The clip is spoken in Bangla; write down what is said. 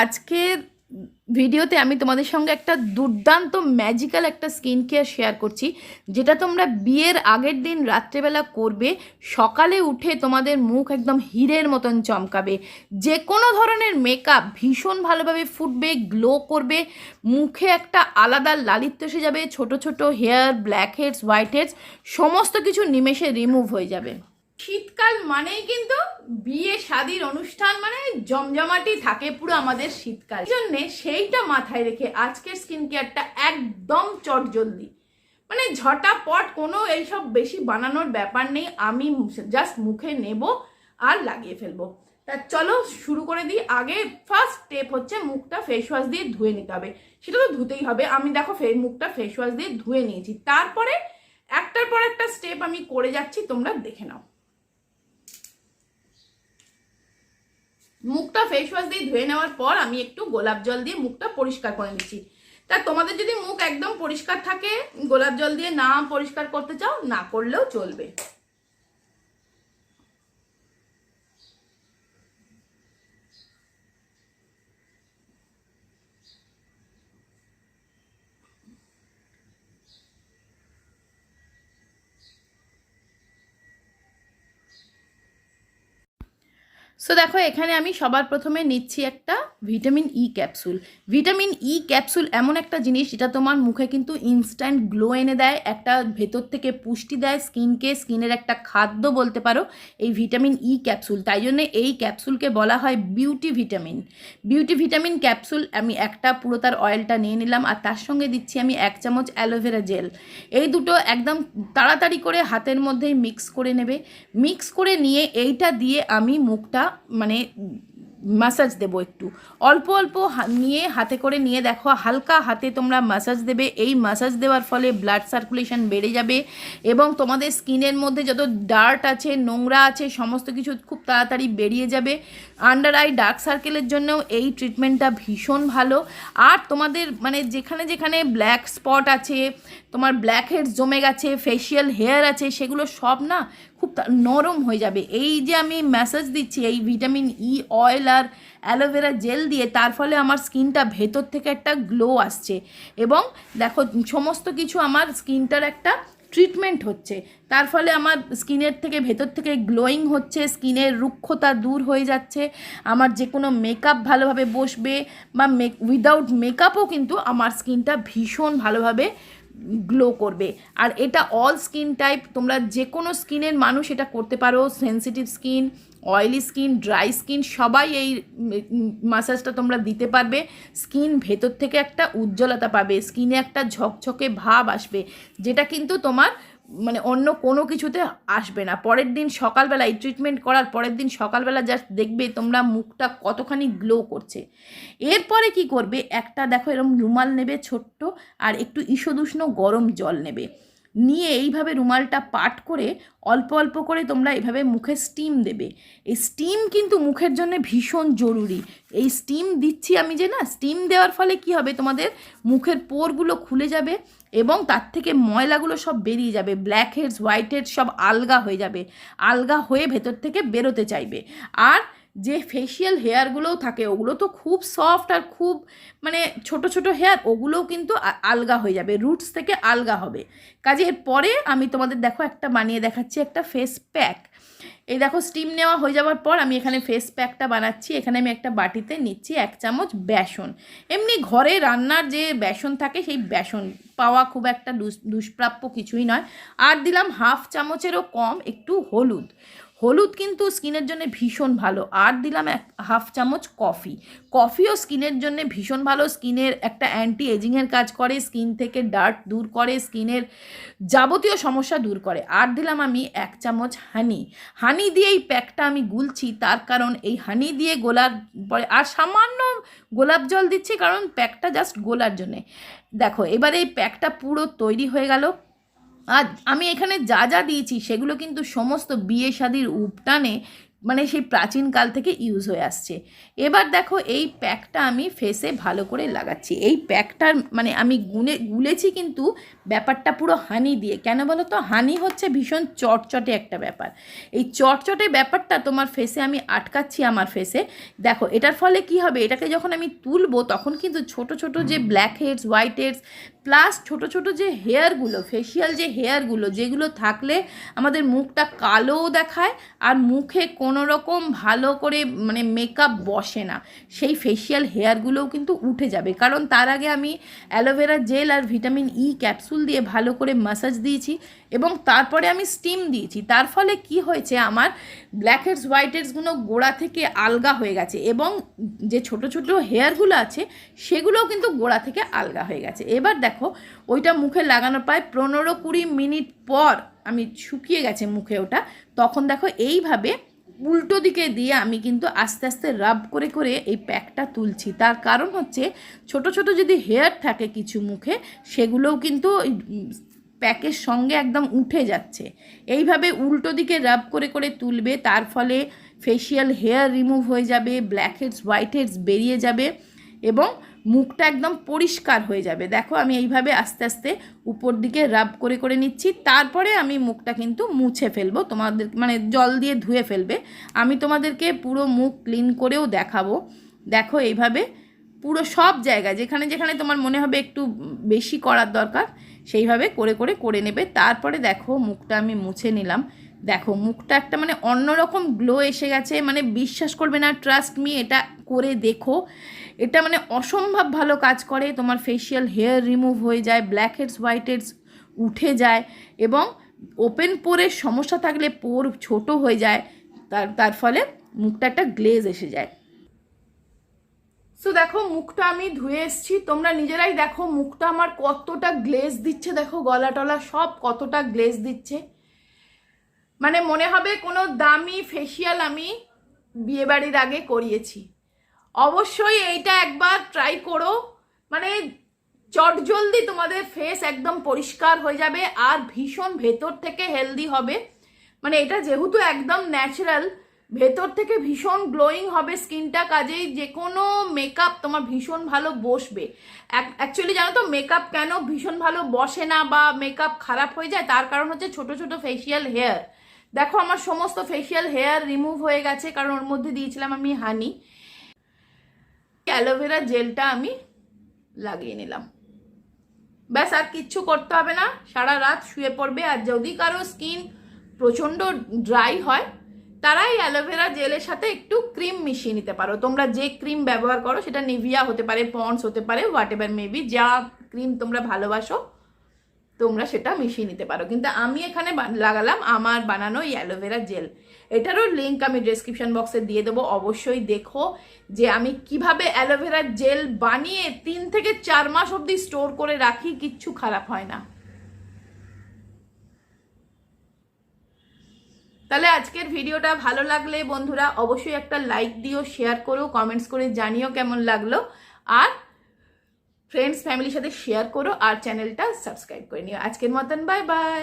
আজকের ভিডিওতে আমি তোমাদের সঙ্গে একটা দুর্দান্ত ম্যাজিক্যাল একটা স্কিন কেয়ার শেয়ার করছি, যেটা তোমরা বিয়ের আগের দিন রাত্রেবেলা করবে, সকালে উঠে তোমাদের মুখ একদম হীরের মতন চমকাবে। যে কোনো ধরনের মেকআপ ভীষণ ভালোভাবে ফুটবে গ্লো করবে, মুখে একটা আলাদা লালিত্য এসে যাবে, ছোট ছোট hair blackheads whiteheads সমস্ত কিছু নিমেষে রিমুভ হয়ে যাবে। শীতকাল মানেই কিন্তু বিয়ে, শাদির অনুষ্ঠান মানে জমজমাটি থাকে পুরো আমাদের শীতকাল। জন্য সেইটা মাথায় রেখে আজকের স্কিন কেয়ারটা একদম চটজলদি। মানে ঝটাপট কোনো এইসব বেশি বানানোর ব্যাপার নেই, আমি জাস্ট মুখে নেব আর লাগিয়ে ফেলব। তা চলো শুরু করে দিই। আগে ফার্স্ট স্টেপ হচ্ছে মুখটা ফেস ওয়াশ দিয়ে ধুয়ে নিতে হবে। সেটা তো ধুতেই হবে। আমি দেখো মুখটা ফেস ওয়াশ দিয়ে ধুয়ে নিয়েছি। তারপরে একটার পর একটা স্টেপ আমি করে যাচ্ছি, তোমরা দেখে নাও। মুখটা ফেস ওয়াশ দিয়ে ধুয়ে নেওয়ার পর আমি একটু গোলাপ জল দিয়ে মুখটা পরিষ্কার করে নিচ্ছি। তা তোমাদের যদি মুখ একদম পরিষ্কার থাকে, গোলাপ জল দিয়ে না পরিষ্কার করতে চাও, না করলেও চলবে। সো দেখো এখানে আমি সবার প্রথমে নিচ্ছি একটা vitamin E capsule vitamin E capsule এমন একটা জিনিস যেটা তোমার মুখে কিন্তু ইনস্ট্যান্ট গ্লো এনে দেয়, একটা ভেতর থেকে পুষ্টি দেয় স্কিনকে স্কিনের একটা খাদ্য বলতে পারো, এই ভিটামিন ই ক্যাপসুল তাই জন্য এই ক্যাপসুলকে বলা হয় beauty vitamin beauty vitamin capsule আমি একটা পুরো তার অয়েলটা নিয়ে নিলাম, আর তার সঙ্গে দিচ্ছি আমি এক চামচ অ্যালোভেরা জেল এই দুটো একদম তাড়াতাড়ি করে হাতের মধ্যেই মিক্স করে নেবে। মিক্স করে নিয়ে এইটা দিয়ে আমি মুখটা মানে মাসাজ দেবো একটু। অল্প অল্প নিয়ে হাতে করে নিয়ে দেখো, হালকা হাতে তোমরা মাসাজ দেবে। এই মাসাজ দেওয়ার ফলে ব্লাড সার্কুলেশন বেড়ে যাবে এবং তোমাদের স্কিনের মধ্যে যত ডার্ট আছে, নোংরা আছে, সমস্ত কিছু খুব তাড়াতাড়ি বেরিয়ে যাবে। আন্ডার আই ডার্ক সার্কেলের জন্যও এই ট্রিটমেন্টটা ভীষণ ভালো। আর তোমাদের মানে যেখানে যেখানে ব্ল্যাক স্পট আছে, তোমার ব্ল্যাক হেডস জমে গেছে ফেশিয়াল হেয়ার আছে, সেগুলো সব না খুব নরম হয়ে যাবে। এই যে আমি ম্যাসাজ দিচ্ছি, এই ভিটামিন ই অয়েল আর অ্যালোভেরা জেল দিয়ে, তার ফলে আমার স্কিনটা ভেতর থেকে একটা গ্লো আসছে। এবং দেখো, সমস্ত কিছু আমার স্কিনটার একটা ট্রিটমেন্ট হচ্ছে। তার ফলে আমার স্কিনের থেকে ভেতর থেকে গ্লোয়িং হচ্ছে স্কিনের রুক্ষতা দূর হয়ে যাচ্ছে। আমার যে কোনো মেকআপ ভালোভাবে বসবে বা মেক উইদাউট মেকআপও কিন্তু আমার স্কিনটা ভীষণ ভালোভাবে গ্লো করবে। আর এটা অল স্কিন টাইপ তোমরা যে কোনো স্কিনের মানুষ এটা করতে পারো sensitive skin oily skin dry skin সবাই এই মাসাজটা তোমরা দিতে পারবে। স্কিন ভেতর থেকে একটা উজ্জ্বলতা পাবে স্কিনে একটা ঝকঝকে ভাব আসবে, যেটা কিন্তু তোমার মানে অন্য কোনো কিছুতে আসবে না। পরের দিন সকালবেলা এই ট্রিটমেন্ট করার পরের দিন সকালবেলা জাস্ট দেখবে তোমরা মুখটা কতখানি গ্লো করছে। এরপরে কি করবে? একটা দেখো এরকম রুমাল নেবে ছোট্ট আর একটু ইসদুষ্ণ গরম জল নেবে। নিয়ে এইভাবে রুমালটা পাট করে অল্প অল্প করে তোমরা এইভাবে মুখে স্টিম দেবে। এই স্টিম কিন্তু মুখের জন্য ভীষণ জরুরি। এই স্টিম দিচ্ছি আমি যে না স্টিম দেওয়ার ফলে কি হবে? তোমাদের মুখের পোরগুলো খুলে যাবে এবং তার থেকে ময়লাগুলো সব বেরিয়ে যাবে। ব্ল্যাক হেডস হোয়াইট হেডস সব আলগা হয়ে যাবে। আলগা হয়ে ভেতর থেকে বেরোতে চাইবে। আর যে ফেশিয়াল হেয়ারগুলোও থাকে, ওগুলো তো খুব সফট আর খুব মানে ছোট ছোট হেয়ার ওগুলোও কিন্তু আলগা হয়ে যাবে রুটস থেকে আলগা হবে। কাজে এর পরে আমি তোমাদের দেখো একটা বানিয়ে দেখাচ্ছি একটা ফেস প্যাক এই দেখো স্টিম নেওয়া হয়ে যাওয়ার পর আমি এখানে ফেস প্যাকটা বানাচ্ছি, এখানে আমি একটা বাটিতে নিচ্ছি এক চামচ বেসন। এমনি ঘরে রান্নার যে বেসন থাকে, সেই বেসন পাওয়া খুব একটা দুষ- দুষ্প্রাপ্য কিছুই নয়। আর দিলাম হাফ চামচেরও কম একটু হলুদ। হলুদ কিন্তু স্কিনের জন্য ভীষণ ভালো। আর দিলাম এক হাফ চামচ কফি। কফিও স্কিনের জন্য ভীষণ ভালো। স্কিনের একটা অ্যান্টি এজিংয়ের কাজ করে, স্কিন থেকে ডার্ট দূর করে, স্কিনের যাবতীয় সমস্যা দূর করে। আর দিলাম আমি এক চামচ হানি। হানি দিয়ে এই প্যাকটা আমি গুলছি, তার কারণ এই হানি দিয়ে গোলার পরে আর সামান্য গোলাপ জল দিচ্ছি, কারণ প্যাকটা জাস্ট গোলার জন্যে। দেখো, এবার এই প্যাকটা পুরো তৈরি হয়ে গেল। আর আমি এখানে যা যা দিয়েছি সেগুলো কিন্তু সমস্ত বিয়ে শাদির উপটানে মানে সেই প্রাচীনকাল থেকে ইউজ হয়ে আসছে। এবার দেখো এই প্যাকটা আমি ফেসে ভালো করে লাগাচ্ছি। এই প্যাকটার মানে আমি গুনে, গুলেছি কিন্তু ব্যাপারটা পুরো হানি দিয়ে। কেন বলো তো হানি হচ্ছে ভীষণ চটচটে একটা ব্যাপার। এই চটচটে ব্যাপারটা তোমার ফেসে আমি আটকাচ্ছি আমার ফেসে দেখো, এটার ফলে কি হবে? এটাকে যখন আমি তুলবো, তখন কিন্তু ছোট ছোট যে blackheads whiteheads plus ছোট ছোট যে হেয়ারগুলো ফেসিয়াল যে হেয়ারগুলো যেগুলো থাকলে আমাদের মুখটা কালোও দেখায় আর মুখে কোনো রকম ভালো করে মানে মেকআপ বসে না। সেই ফেসিয়াল হেয়ারগুলোও কিন্তু উঠে যাবে। কারণ তার আগে আমি অ্যালোভেরা জেল আর ভিটামিন ই ক্যাপসুল দিয়ে ভালো করে মাসাজ দিয়েছি এবং তারপরে আমি স্টিম দিয়েছি। তার ফলে কি হয়েছে? আমার ব্ল্যাক হেডস হোয়াইট হেডসগুলো গোড়া থেকে আলগা হয়ে গেছে এবং যে ছোট ছোট হেয়ারগুলো আছে, সেগুলোও কিন্তু গোড়া থেকে আলগা হয়ে গেছে। এবার দেখো, ওইটা মুখে লাগানোর প্রায় পনেরো কুড়ি মিনিট পর আমি শুকিয়ে গেছে মুখে ওটা। তখন দেখো, এইভাবে উল্টো দিকে দিয়ে আমি কিন্তু আস্তে আস্তে রাব করে করে এই প্যাকটা তুলছি। তার কারণ হচ্ছে ছোট ছোট যদি হেয়ার থাকে কিছু মুখে, সেগুলোও কিন্তু প্যাকের সঙ্গে একদম উঠে যাচ্ছে। এইভাবে উল্টো দিকে রাব করে করে তুলবে, তার ফলে ফেসিয়াল হেয়ার রিমুভ হয়ে যাবে ব্ল্যাক হেডস হোয়াইট হেডস বেরিয়ে যাবে এবং মুখটা একদম পরিষ্কার হয়ে যাবে। দেখো, আমি এইভাবে আস্তে আস্তে উপর দিকে রাব করে করে নিচ্ছি। তারপরে আমি মুখটা কিন্তু মুছে ফেলব। তোমাদের মানে জল দিয়ে ধুয়ে ফেলবে। আমি তোমাদেরকে পুরো মুখ ক্লিন করেও দেখাবো। দেখো, এইভাবে পুরো সব জায়গায় যেখানে যেখানে তোমার মনে হবে একটু বেশি করার দরকার, সেইভাবে করে করে করে নেবে। তারপরে দেখো, মুখটা আমি মুছে নিলাম। দেখো, মুখটা একটা মানে অন্যরকম গ্লো এসে গেছে। মানে বিশ্বাস করবে না ট্রাস্ট মি এটা করে দেখো। এটা মানে অসম্ভব ভালো কাজ করে, তোমার ফেসিয়াল হেয়ার রিমুভ হয়ে যায় ব্ল্যাক হেডস হোয়াইট হেডস উঠে যায় এবং ওপেন পোরের সমস্যা থাকলে পোর ছোট হয়ে যায়, তার তার ফলে মুখটা একটা গ্লেজ এসে যায়। সো দেখো, মুখটা আমি ধুয়ে এসেছি, তোমরা নিজেরাই দেখো মুখটা আমার কতটা গ্লেজ দিচ্ছে, দেখো গলা টলা সব কতটা গ্লেজ দিচ্ছে। মানে মনে হবে কোনো দামি ফেসিয়াল আমি বিয়েবাড়ির আগে করিয়েছি। অবশ্যই এইটা একবার ট্রাই করো। মানে চটজলদি তোমাদের ফেস একদম পরিষ্কার হয়ে যাবে আর ভীষণ ভেতর থেকে হেলদি হবে। মানে এটা যেহেতু একদম ন্যাচারাল ভেতর থেকে ভীষণ গ্লোয়িং হবে স্কিনটা কাজেই যে কোনো মেকআপ তোমার ভীষণ ভালো বসবে। অ্যাকচুয়ালি জানো তো মেকআপ কেন ভীষণ ভালো বসে না বা মেকআপ খারাপ হয়ে যায়? তার কারণ হচ্ছে ছোট ছোট ফেসিয়াল হেয়ার দেখো, আমার সমস্ত ফেসিয়াল হেয়ার রিমুভ হয়ে গেছে, কারণ ওর মধ্যে দিয়েছিলাম আমি হানি অ্যালোভেরা জেলটা আমি লাগিয়ে নিলাম। ব্যাস, আর কিচ্ছু করতে হবে না। সারা রাত শুয়ে পড়বে। আর যদি কারও স্কিন প্রচণ্ড ড্রাই হয় তারা এই অ্যালোভেরা জেলের সাথে একটু ক্রিম মিশিয়ে নিতে পারো। তোমরা যে ক্রিম ব্যবহার করো, সেটা নিভিয়া হতে পারে পন্স হতে পারে হোয়াট এভার মেবি যা ক্রিম তোমরা ভালোবাসো তোমরা সেটা মিশিয়ে নিতে পারো। কিন্তু আমি এখানে লাগালাম আমার বানানো অ্যালোভেরা জেল এটারও লিঙ্ক আমি ডেসক্রিপশন বক্সে দিয়ে দেবো। অবশ্যই দেখো যে আমি কীভাবে অ্যালোভেরা জেল বানিয়ে তিন থেকে চার মাস অবধি স্টোর করে রাখি, কিচ্ছু খারাপ হয় না। তাহলে আজকের ভিডিওটা ভালো লাগলে বন্ধুরা, অবশ্যই একটা লাইক দিও শেয়ার করো কমেন্টস করে জানিও কেমন লাগল। আর ফ্রেন্ডস ফ্যামিলির সাথে শেয়ার করো আর চ্যানেলটা সাবস্ক্রাইব করে নিও। আজকের মতন বাই বাই